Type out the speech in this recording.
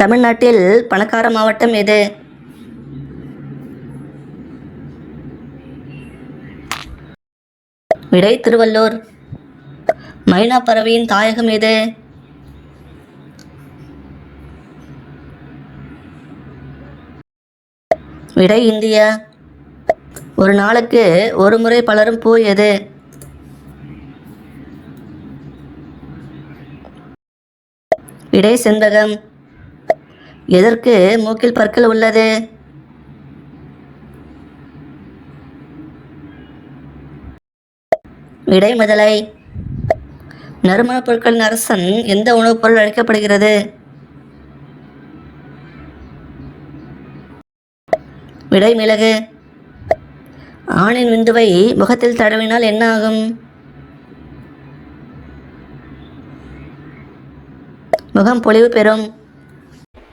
தமிழ்நாட்டில் பணக்கார மாவட்டம் எது? விடை திருவள்ளூர். மைனா பறவையின் தாயகம் எது? விடை இந்தியா. ஒரு நாளுக்கு ஒரு முறை பலரும் பூ எது? விடை செண்பகம் எதற்கு மூக்கில் பற்கள் உள்ளது? விடை முதலை நறுமணப் பொருட்களின் அரசன் எந்த உணவுப் பொருள் அழைக்கப்படுகிறது? விடை மிளகு ஆணின் விந்துவை முகத்தில் தடவினால் என்ன ஆகும்? முகம் பொலிவு பெறும்.